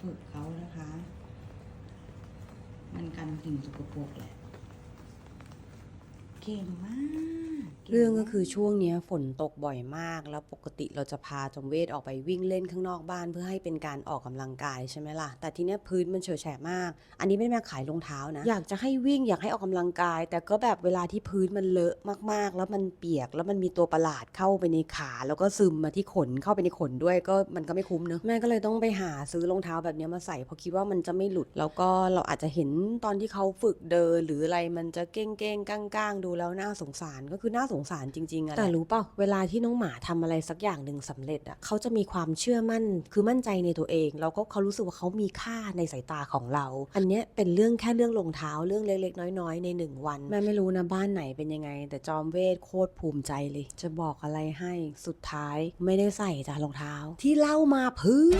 ฝึกเขานะคะ มันกันสิ่งสกปรกแหละ เก่งมาก เรื่องก็คือช่วงนี้ฝนตกบ่อยมาก แล้วปกติเราจะพาจอมเวทออกไปวิ่งเล่นข้างนอกบ้าน เพื่อให้เป็นการออกกำลังกายใช่ไหมล่ะ แต่ทีเนี้ยพื้นมันเฉอแฉะมาก อันนี้ไม่ได้มาขายรองเท้านะ อยากจะให้วิ่งอยากให้ออกกำลังกาย แต่ก็แบบเวลาที่พื้นมันเลอะมากๆ แล้วมันเปียกแล้วมันมีตัวประหลาดเข้าไปในขา แล้วก็ซึมมาที่ขนเข้าไปในขนด้วยก็มันก็ไม่คุ้มเนอะแม่ก็เลยต้องไปหาซื้อรองเท้าแบบนี้มาใส่เพราะคิดว่ามันจะไม่หลุด แล้วก็เราอาจจะเห็นตอนที่เขาฝึกเดินหรืออะไรมันจะเก้งเก้งๆก้างก้างๆดูแล้วน่าสงสารก็คือน่าสงสารจริงๆอะแต่รู้เปล่าเวลาที่น้องหมาทำอะไรสักอย่างหนึ่งสำเร็จอะเขาจะมีความเชื่อมั่น คือมั่นใจในตัวเอง แล้วก็เขารู้สึกว่าเขามีค่าในสายตาของเรา อันเนี้ยเป็นเรื่องแค่เรื่องรองเท้าเรื่องเล็กๆ น้อยๆ ในหนึ่งวันแม่ไม่รู้นะบ้านไหนเป็นยังไง แต่จอมเวทโคตรภูมิใจเลย จะบอกอะไรให้สุดท้ายไม่ได้ใส่จ้ะรองเท้า ที่เล่ามาเพื่อ